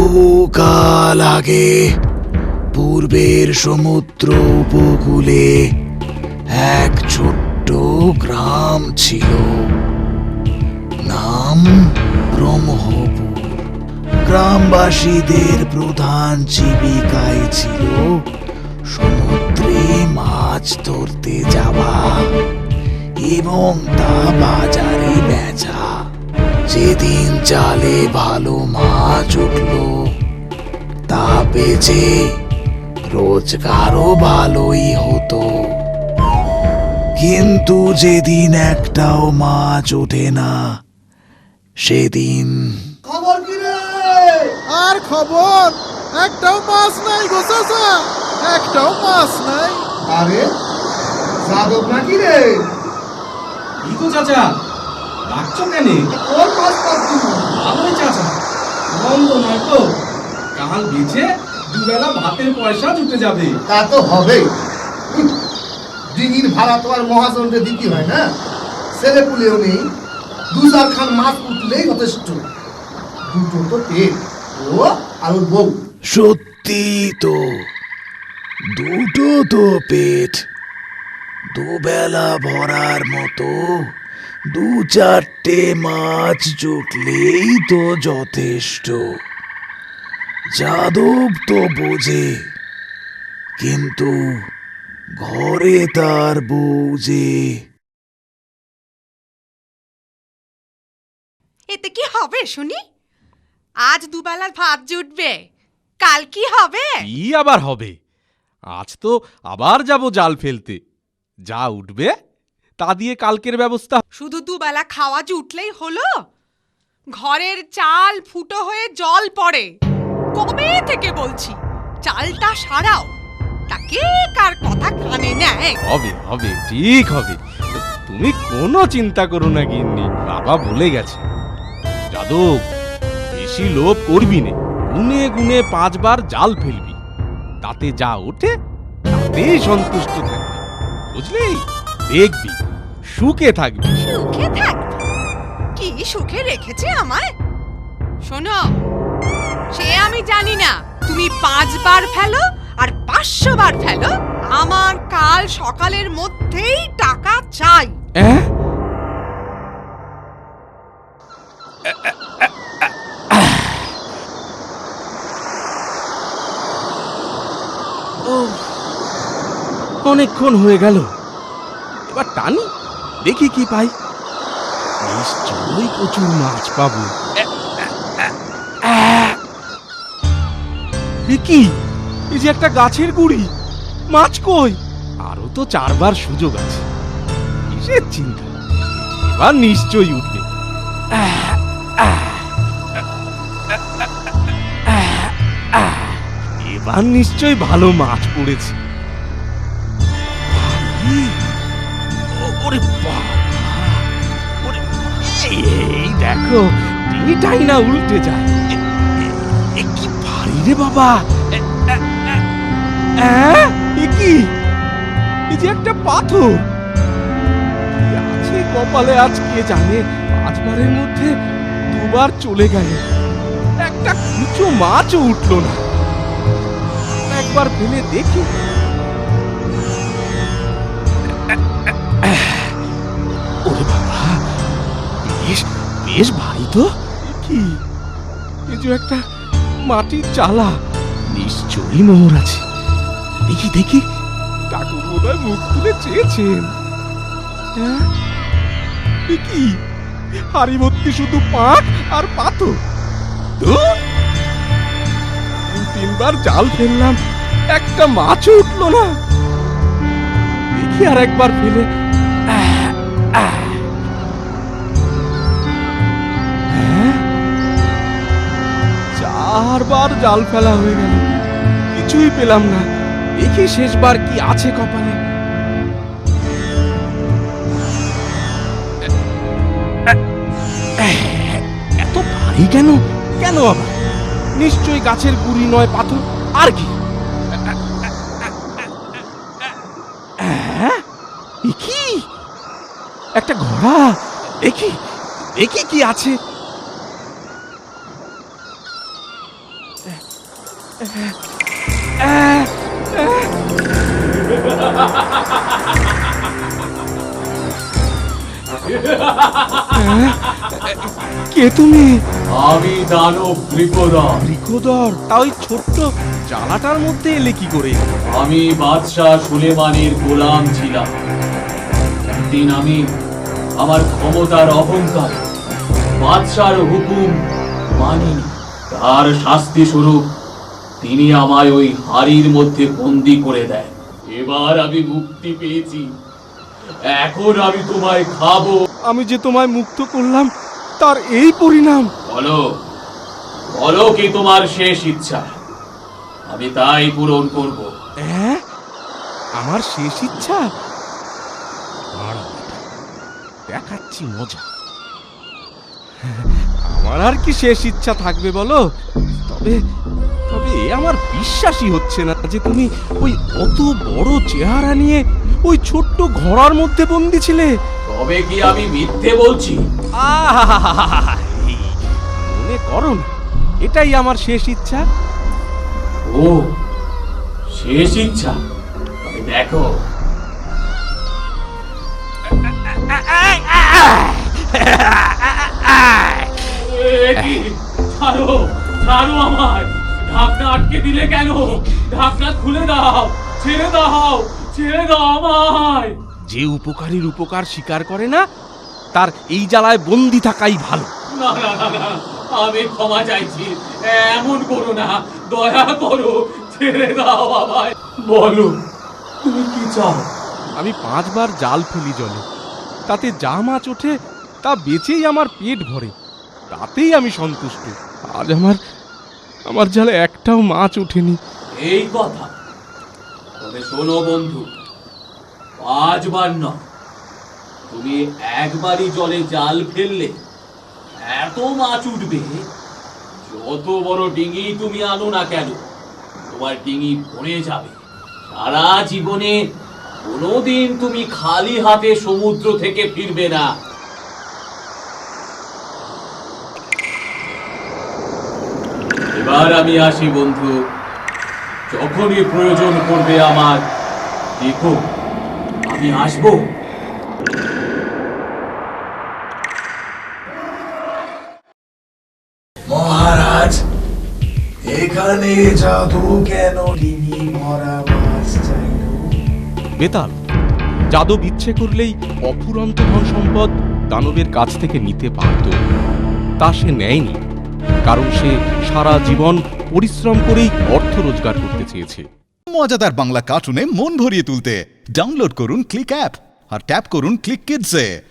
বহুকাল আগে পূর্বের সমুদ্র উপকূলে এক ছোট্ট গ্রাম ছিল। নাম ব্রহ্মপুর। গ্রামবাসীদের প্রধান জীবিকাই ছিল সমুদ্রে মাছ ধরতে যাওয়া এবং তা বাজারে বেচা। যেদিন জালে ভালো মাছ উঠল তা বেচে রোজগারও ভালোই হতো। কিন্তু যেদিন একটাও মাছ ওঠে না সেদিন খবর কি রে? আর খবর? একটাও মাছ নাই গো চাচা একটাও মাছ নাই। আরে যাদব নাকি রে? কি চাচা? ডাকছো কেন? কোন মাছ পাচ্ছি ভালোই চাচা। বন্ধ নয় তো। কাল বেচে দুবেলা ভাতের পয়সা জুটে যাবে। তা তো হবেই। ডিঙির ভাড়া তো আর মহাজনকে দিতে হয় না। ছেলে পুলেও নেই। দু চার খান মাছ উঠলেই যথেষ্ট। দুটো তো পেট ও আর ওর বউ। সত্যি তো। দুটো তো পেট। দুবেলা ভরার মতো। দু চারটে মাছ জুটলেই তো যথেষ্ট। যাদব তো বোঝে কিন্তু ঘরে তার বউ যে এতে কি হবে শুনি? আজ দুবেলার ভাত জুটবে কাল কি হবে? কি আবার হবে? আজ তো আবার যাব জাল ফেলতে। যা উঠবে তা দিয়ে কালকের ব্যবস্থা শুধু দুবেলা খাওয়া জুটলেই হলো? ঘরের চাল ফুটো হয়ে জল পড়ে। কবে থেকে বলছি? চালটা সারাও। তাকে কার কথা কানে নেয়? হবে হবে ঠিক হবে। তুমি কোনো চিন্তা করো না গিন্নি বাবা বলে গেছে। যাদব বেশি লোভ করবি নে। গুনে গুনে পাঁচবার জাল ফেলবি। তাতে যা ওঠে তাতেই সন্তুষ্ট থাকবি। বুঝলি? দেখবি। সুখে থাকবি। সুখে থাকবে? কি সুখে রেখেছে আমায়? শোনো সে আমি জানি না। তুমি পাঁচবার ফেলো আর পাঁচশো বার ফেলো আমার কাল সকালের মধ্যেই টাকা চাই। অনেকক্ষণ হয়ে গেল। এবার টানি? দেখি কি পাই। নিশ্চয়ই প্রচুর মাছ পাবো। কি? এই যে একটা গাছের গুড়ি। মাছ কই? আরও তো চারবার সুযোগ আছে। কিসের চিন্তা? এবার নিশ্চয়ই উঠবে। এবার নিশ্চয়ই ভালো মাছ পড়েছে। ওরে! ওরে, এই- দেখো ডিঙিটাই না উল্টে যায়। এ- কি ভারী রে বাবা? এ- এ- এ- কি? যে একটা পাথর। আছে কপালে আজ কে জানে? পাঁচবারের মধ্যে দুবার চলে গেল। একটা কুচো মাছও উঠল না। একবার ফেলে দেখি। বেশ ভারী তো। কি? এ যে একটা মাটির চালা। নিশ্চয়ই মোহর আছে। দেখি দেখি। ঠাকুর বোধহয় মুখ তুলে চেয়েছেন। হ্যাঁ? এ কি? হাড়ি ভর্তি শুধু পাক আর পাথর? ধুর! তিন তিনবার জাল ফেললাম একটা মাছও উঠল না। দেখি আর একবার ফেলে। আহ, আহ। চারবার জাল ফেলা হয়ে গেল। কিছুই পেলাম না। দেখি শেষবার কি আছে কপালে। এত ভারী কেন? কেন আবার? নিশ্চয়ই গাছের গুড়ি নয় পাথর। আর কি? হ্যাঁ? একটা ঘোড়া? দেখি দেখি কি আছে? কে তুমি? আমি দানব ত্রিপদর? রিকোদর তা ওই ছোট্ট জ্বালাটার মধ্যে এলে কি করে? আমি বাদশাহ সুলেমানের গোলাম ছিলাম। একদিন আমি আমার ক্ষমতার অহংকার বাদশার হুকুম মানিনি। তার শাস্তি স্বরূপ তিনি আমায় ওই হাড়ির মধ্যে বন্দি করে দেয় এবার আমি মুক্তি পেয়েছি। এখন আমি তোমায় খাব। আমি যে তোমায় মুক্ত করলাম তার এই পরিণাম। বলো বলো কি তোমার শেষ ইচ্ছা? আমি তাই পূরণ করব। হ্যাঁ? আমার শেষ ইচ্ছা? দেখাচ্ছি মজা। আমার আর কি শেষ ইচ্ছা থাকবে বলো তবে তবে আমার বিশ্বাসই হচ্ছে না যে তুমি ওই অত বড় চেহারা নিয়ে ওই ছোট্ট ঘোড়ার মধ্যে বন্দি ছিলে তবে কি আমি মিথ্যে বলছি আহা! মনে করো না এটাই আমার শেষ ইচ্ছা ও শেষ ইচ্ছা দেখো ছাড়ো ছাড়ো আমার ঢাকনা আটকে দিলে কেন? ঢাকনা খুলে দাও ছেড়ে দাও ছেড়ে দাও আমায়। যে উপকারীর উপকার স্বীকার করে না তার এই জ্বালায় বন্দি থাকাই ভালো। না না না না আমি ক্ষমা চাইছি। এমন করো না দয়া করো ছেড়ে দাও আমায়। বলো তুমি কি চাও? আমি পাঁচবার জাল ফেলি জলে। তাতে যা মাছ ওঠে তা বেচেই আমার পেট ভরে। তাতেই আমি সন্তুষ্ট। আজ আমার আমার জালে একটাও মাছ উঠেনি। এই কথা। তবে শোনো বন্ধু, পাঁচবার নয়। তুমি একবারই জলে জাল ফেললে এত মাছ উঠবে, যত বড় ডিঙি তুমি আনো না কেন, তোমার ডিঙি ভরে যাবে। সারা জীবনে কোনোদিন তুমি খালি হাতে সমুদ্র থেকে ফিরবে না। এবার আমি আসি, বন্ধু। যখনই প্রয়োজন পড়বে আমার, দেখো, আমি আসব। মহারাজ, এখানে জাদু কেন ডিঙি ভরা মাছ চাইল বেতাল যাদব ইচ্ছে করলেই অফুরন্ত ধন সম্পদ দানবের কাছ থেকে নিতে পারত তা সে নেয়নি। কারণ সে সারা জীবন পরিশ্রম করেই অর্থ রোজগার করতে চেয়েছে। মজাদার বাংলা কার্টুনে মন ভরিয়ে তুলতে। ডাউনলোড করুন ক্লিক অ্যাপ আর ট্যাপ করুন ক্লিক কিডসে।